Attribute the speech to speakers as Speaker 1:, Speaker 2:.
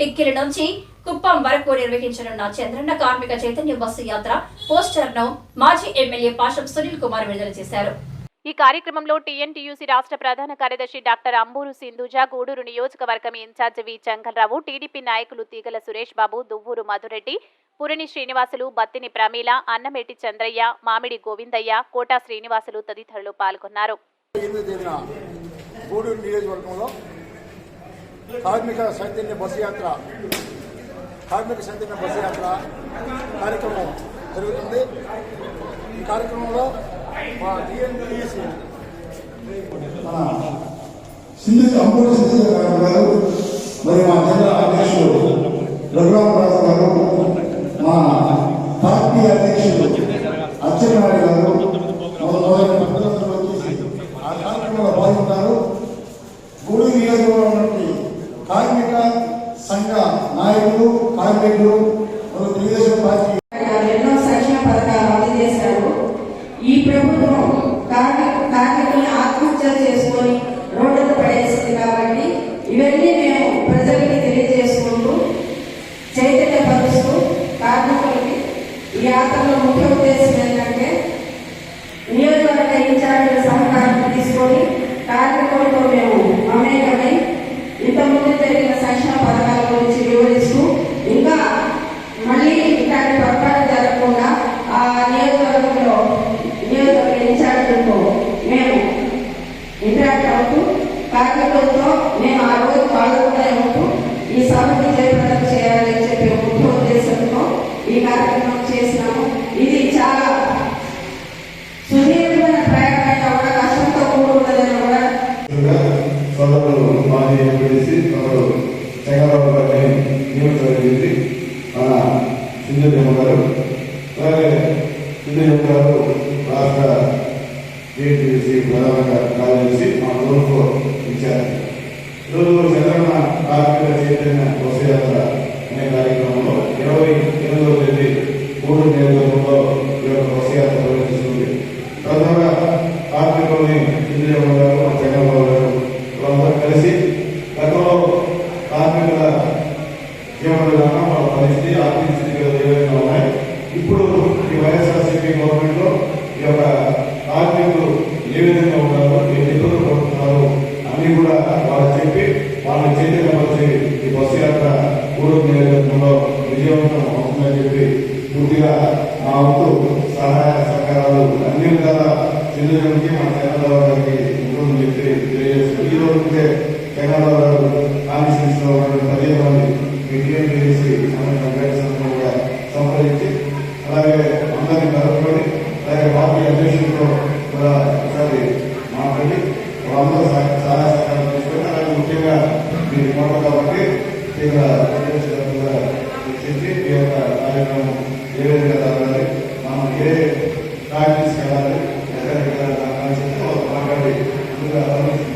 Speaker 1: టిక్కిలి నుంచి కుప్పం వరకు నిర్వహించనున్న చంద్రన్న కార్మిక చైతన్య బస్సు యాత్ర పోస్టర్ను మాజీ ఎమ్మెల్యే పాషం సునీల్ కుమార్ విడుదల చేశారు.
Speaker 2: ఈ కార్యక్రమంలో టీఎన్టీయూసీ రాష్ట్ర ప్రధాన కార్యదర్శి డాక్టర్ అంబూరు సింధుజ గూడూరు నియోజకవర్గం ఇన్ఛార్జ్ వి చంకల్రావు టీడీపీ నాయకులు తీగల సురేష్ బాబు దువ్వూరు మధురెడ్డి పురిని శ్రీనివాసులు బత్తిని ప్రమీల అన్నమేటి చంద్రయ్య మామిడి గోవిందయ్య కోటా శ్రీనివాసులు తదితరులు పాల్గొన్నారు
Speaker 3: ఎనిమిది తేదీన గూడూరు నియోజకవర్గంలో కార్మిక చైతన్య బస్సు యాత్ర. కార్మిక చైతన్య బస్సు యాత్ర కార్యక్రమం జరుగుతుంది. ఈ కార్యక్రమంలో మా
Speaker 4: డిఎన్టీసీ సింధు అంబూరి సింధు గారు మరి మా జిల్లా అధ్యక్షుడు రఘురామరాజు గారు మా పార్టీ అధ్యక్షుడు అచ్చెన్నాయుడు గారు మొదలైన వచ్చేసి ఆ కార్యక్రమంలో పాల్గొంటారు గూడూరు నియోజకవర్గంలో ఉన్నటువంటి కార్మిక సంఘ నాయకులు కార్మికులు మరియు తెలుగుదేశం పార్టీ
Speaker 5: ఎన్నో సంక్షేమ పథకాలు అందజేశారు ఈ ప్రభుత్వం కార్మిక కార్మికుల్ని ఆత్మహత్య చేసుకొని రోడ్డున పడేసింది కాబట్టి ఇవన్నీ మేము ప్రజలకి తెలియజేసుకుంటూ చైతన్యపరుస్తూ కార్మికులకి ఈ యాత్రలో ముఖ్య ఉద్దేశం ఏంటంటే నియోజకవర్గ ఇన్ఛార్జీల సహకారం తీసుకొని కార్మికులతో మేము మమేకమై ఇంతకుముందు జరిగిన సంక్షేమ పథకాల గురించి వివరిస్తూ ఇంకా మళ్ళీ ఇట్లాంటి పొరపాటు జరగకుండా ఆ నియోజకవర్గంలో నియోజకవర్గ ఇన్ఛార్జీలతో మేము ఉంటూ అవుతూ కార్మికులతో మేము ఆ రోజు పాల్గొనే ఉంటూ ఈ సభకు జయప్రదం చేయాలని చెప్పి ముఖ్య ఉద్దేశంతో ఈ కార్యక్రమం చేసినాము. ఇది చాలా సుదీర్ఘమైన ప్రయాణమైన కూడా కష్టంతో కూడుకున్నదని కూడా
Speaker 4: సోదరులు మాజీ ఎంపీడీసీ సోదరులు చంద్రబాబు గారిని నియమించడం జరిగింది. మన గారు అలాగే గారు కలిసి గతంలో కార్మికుల జీవన విధానం వాళ్ళ పరిస్థితి ఆర్థిక స్థితిగతులు ఏ విధంగా ఉన్నాయి. ఇప్పుడు ఈ వైఎస్ఆర్సీపీ గవర్నమెంట్లో ఈ యొక్క కార్మికులు ఏ విధంగా ఉన్నారో ఏ ఇబ్బందులు పడుతున్నారో అన్ని కూడా వాళ్ళు చెప్పి వాళ్ళని చైతన్యపరిచి ఈ బస్సు యాత్ర పూర్వ నియోజకవర్గంలో విజయవంతం అవుతుందని చెప్పి పూర్తిగా మా వంతు సహాయ సహకారాలు అన్ని విధాల సింధుజనికి మన చంద్రబాబు అలాగే పార్టీ అధ్యక్షులతో కూడా ఒకసారి మాట్లాడి వాళ్ళందరూ సహాయ సహాయ తీసుకొని అలాగే ముఖ్యంగా మీరు కాబట్టి తీవ్ర